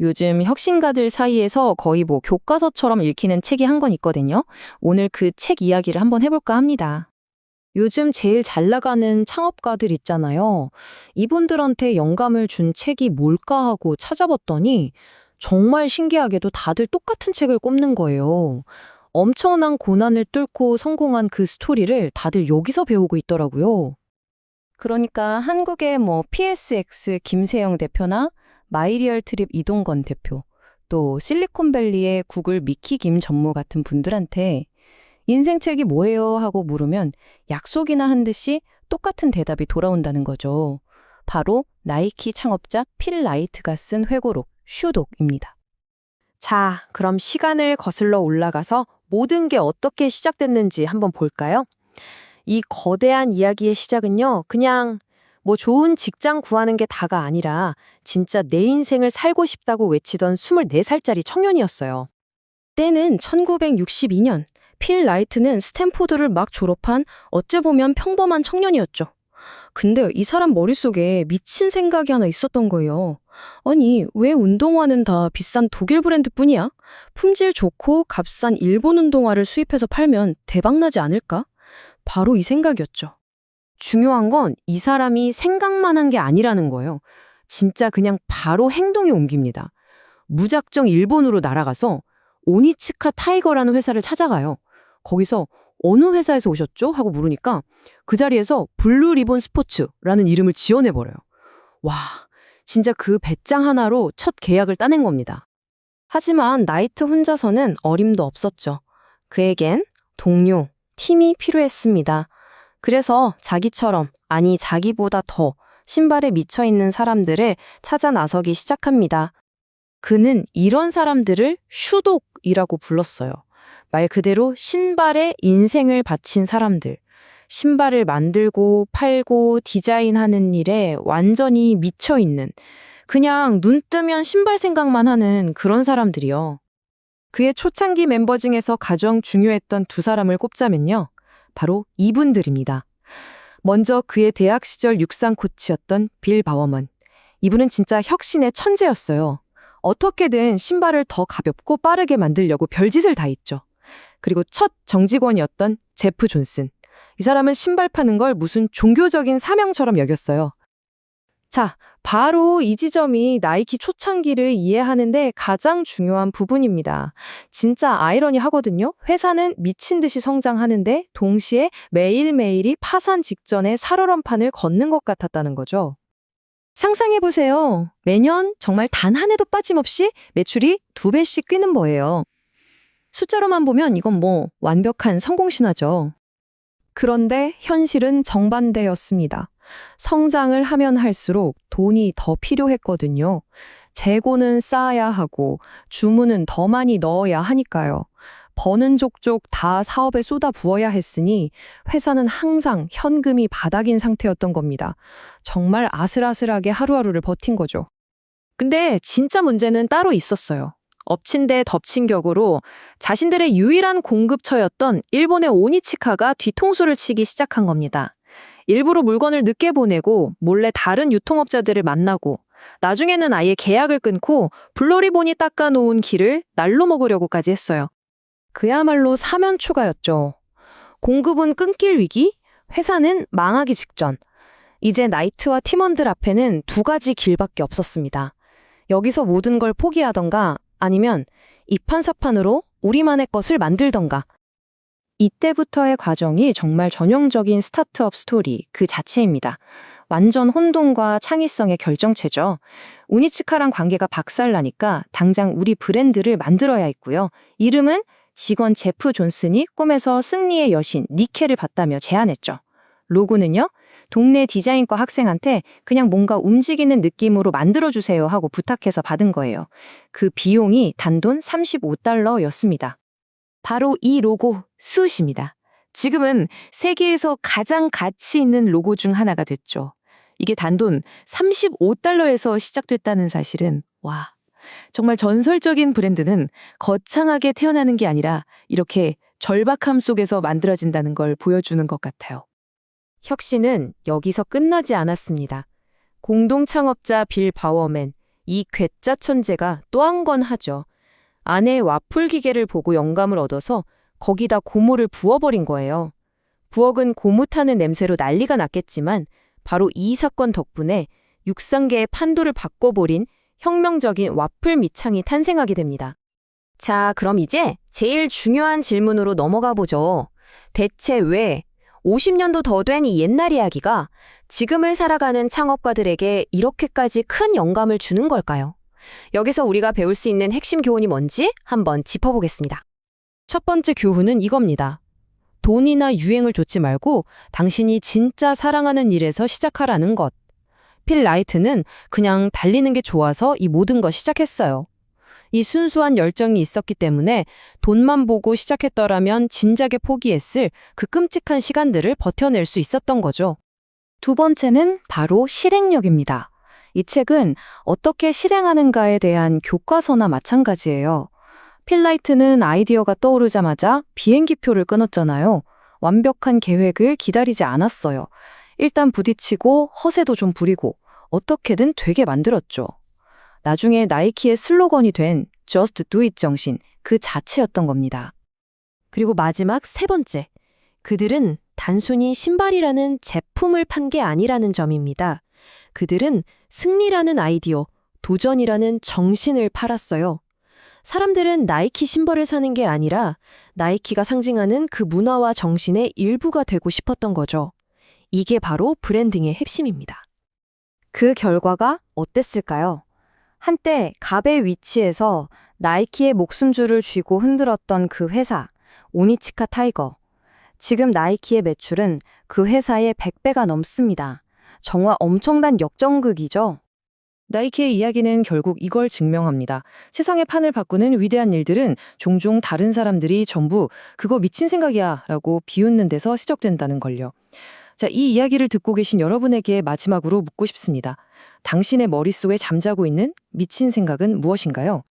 요즘 혁신가들 사이에서 거의 뭐 교과서처럼 읽히는 책이 한 권 있거든요. 오늘 그 책 이야기를 한번 해볼까 합니다. 요즘 제일 잘 나가는 창업가들 있잖아요. 이분들한테 영감을 준 책이 뭘까 하고 찾아봤더니 정말 신기하게도 다들 똑같은 책을 꼽는 거예요. 엄청난 고난을 뚫고 성공한 그 스토리를 다들 여기서 배우고 있더라고요. 그러니까 한국의 뭐 PSX 김세영 대표나 마이리얼 트립 이동건 대표, 또 실리콘밸리의 구글 미키 김 전무 같은 분들한테 인생책이 뭐예요? 하고 물으면 약속이나 한 듯이 똑같은 대답이 돌아온다는 거죠. 바로 나이키 창업자 필 라이트가 쓴 회고록 슈독입니다. 자, 그럼 시간을 거슬러 올라가서 모든 게 어떻게 시작됐는지 한번 볼까요? 이 거대한 이야기의 시작은요, 그냥 뭐 좋은 직장 구하는 게 다가 아니라 진짜 내 인생을 살고 싶다고 외치던 24살짜리 청년이었어요. 때는 1962년 필 라이트는 스탠포드를 막 졸업한 어째 보면 평범한 청년이었죠. 근데 이 사람 머릿속에 미친 생각이 하나 있었던 거예요. 아니, 왜 운동화는 다 비싼 독일 브랜드 뿐이야? 품질 좋고 값싼 일본 운동화를 수입해서 팔면 대박나지 않을까? 바로 이 생각이었죠. 중요한 건 이 사람이 생각만 한 게 아니라는 거예요. 진짜 그냥 바로 행동에 옮깁니다. 무작정 일본으로 날아가서 오니츠카 타이거라는 회사를 찾아가요. 거기서 어느 회사에서 오셨죠? 하고 물으니까 그 자리에서 블루 리본 스포츠라는 이름을 지어내버려요. 와, 진짜 그 배짱 하나로 첫 계약을 따낸 겁니다. 하지만 나이트 혼자서는 어림도 없었죠. 그에겐 동료, 팀이 필요했습니다. 그래서 자기처럼, 아니 자기보다 더 신발에 미쳐 있는 사람들을 찾아 나서기 시작합니다. 그는 이런 사람들을 슈독이라고 불렀어요. 말 그대로 신발에 인생을 바친 사람들. 신발을 만들고 팔고 디자인하는 일에 완전히 미쳐 있는 그냥 눈 뜨면 신발 생각만 하는 그런 사람들이요. 그의 초창기 멤버 중에서 가장 중요했던 두 사람을 꼽자면요. 바로 이분들입니다. 먼저 그의 대학 시절 육상 코치였던 빌 바워먼. 이분은 진짜 혁신의 천재였어요. 어떻게든 신발을 더 가볍고 빠르게 만들려고 별짓을 다 했죠. 그리고 첫 정직원이었던 제프 존슨. 이 사람은 신발 파는 걸 무슨 종교적인 사명처럼 여겼어요. 자, 바로 이 지점이 나이키 초창기를 이해하는데 가장 중요한 부분입니다. 진짜 아이러니 하거든요. 회사는 미친 듯이 성장하는데 동시에 매일매일이 파산 직전에 살얼음판을 걷는 것 같았다는 거죠. 상상해보세요. 매년 정말 단 한 해도 빠짐없이 매출이 두 배씩 뛰는 거예요. 숫자로만 보면 이건 뭐 완벽한 성공 신화죠. 그런데 현실은 정반대였습니다. 성장을 하면 할수록 돈이 더 필요했거든요. 재고는 쌓아야 하고 주문은 더 많이 넣어야 하니까요. 버는 족족 다 사업에 쏟아 부어야 했으니 회사는 항상 현금이 바닥인 상태였던 겁니다. 정말 아슬아슬하게 하루하루를 버틴 거죠. 근데 진짜 문제는 따로 있었어요. 엎친 데 덮친 격으로 자신들의 유일한 공급처였던 일본의 오니치카가 뒤통수를 치기 시작한 겁니다. 일부러 물건을 늦게 보내고 몰래 다른 유통업자들을 만나고 나중에는 아예 계약을 끊고 블러리본이 닦아놓은 길을 날로 먹으려고까지 했어요. 그야말로 사면 초가였죠. 공급은 끊길 위기, 회사는 망하기 직전. 이제 나이트와 팀원들 앞에는 두 가지 길밖에 없었습니다. 여기서 모든 걸 포기하던가 아니면 이판사판으로 우리만의 것을 만들던가. 이때부터의 과정이 정말 전형적인 스타트업 스토리 그 자체입니다. 완전 혼돈과 창의성의 결정체죠. 우니치카랑 관계가 박살나니까 당장 우리 브랜드를 만들어야 했고요. 이름은 직원 제프 존슨이 꿈에서 승리의 여신 니케를 봤다며 제안했죠. 로고는요? 동네 디자인과 학생한테 그냥 뭔가 움직이는 느낌으로 만들어주세요 하고 부탁해서 받은 거예요. 그 비용이 단돈 35달러였습니다. 바로 이 로고 스웃입니다. 지금은 세계에서 가장 가치 있는 로고 중 하나가 됐죠. 이게 단돈 35달러에서 시작됐다는 사실은 와 정말 전설적인 브랜드는 거창하게 태어나는 게 아니라 이렇게 절박함 속에서 만들어진다는 걸 보여주는 것 같아요. 혁신은 여기서 끝나지 않았습니다. 공동 창업자 빌 바워맨, 이 괴짜 천재가 또 한 건 하죠. 아내의 와플 기계를 보고 영감을 얻어서 거기다 고무를 부어버린 거예요. 부엌은 고무 타는 냄새로 난리가 났겠지만 바로 이 사건 덕분에 육상계의 판도를 바꿔버린 혁명적인 와플 밑창이 탄생하게 됩니다. 자, 그럼 이제 제일 중요한 질문으로 넘어가 보죠. 대체 왜 50년도 더 된 이 옛날 이야기가 지금을 살아가는 창업가들에게 이렇게까지 큰 영감을 주는 걸까요? 여기서 우리가 배울 수 있는 핵심 교훈이 뭔지 한번 짚어보겠습니다. 첫 번째 교훈은 이겁니다. 돈이나 유행을 좇지 말고 당신이 진짜 사랑하는 일에서 시작하라는 것. 필 라이트는 그냥 달리는 게 좋아서 이 모든 걸 시작했어요. 이 순수한 열정이 있었기 때문에 돈만 보고 시작했더라면 진작에 포기했을 그 끔찍한 시간들을 버텨낼 수 있었던 거죠. 두 번째는 바로 실행력입니다. 이 책은 어떻게 실행하는가에 대한 교과서나 마찬가지예요. 필라이트는 아이디어가 떠오르자마자 비행기표를 끊었잖아요. 완벽한 계획을 기다리지 않았어요. 일단 부딪히고 허세도 좀 부리고 어떻게든 되게 만들었죠. 나중에 나이키의 슬로건이 된 Just Do It 정신 그 자체였던 겁니다. 그리고 마지막 세 번째. 그들은 단순히 신발이라는 제품을 판 게 아니라는 점입니다. 그들은 승리라는 아이디어, 도전이라는 정신을 팔았어요. 사람들은 나이키 신발을 사는 게 아니라 나이키가 상징하는 그 문화와 정신의 일부가 되고 싶었던 거죠. 이게 바로 브랜딩의 핵심입니다. 그 결과가 어땠을까요? 한때 갑의 위치에서 나이키의 목숨줄을 쥐고 흔들었던 그 회사, 오니치카 타이거. 지금 나이키의 매출은 그 회사의 100배가 넘습니다. 정말 엄청난 역전극이죠. 나이키의 이야기는 결국 이걸 증명합니다. 세상의 판을 바꾸는 위대한 일들은 종종 다른 사람들이 전부 그거 미친 생각이야 라고 비웃는 데서 시작된다는 걸요. 자, 이 이야기를 듣고 계신 여러분에게 마지막으로 묻고 싶습니다. 당신의 머릿속에 잠자고 있는 미친 생각은 무엇인가요?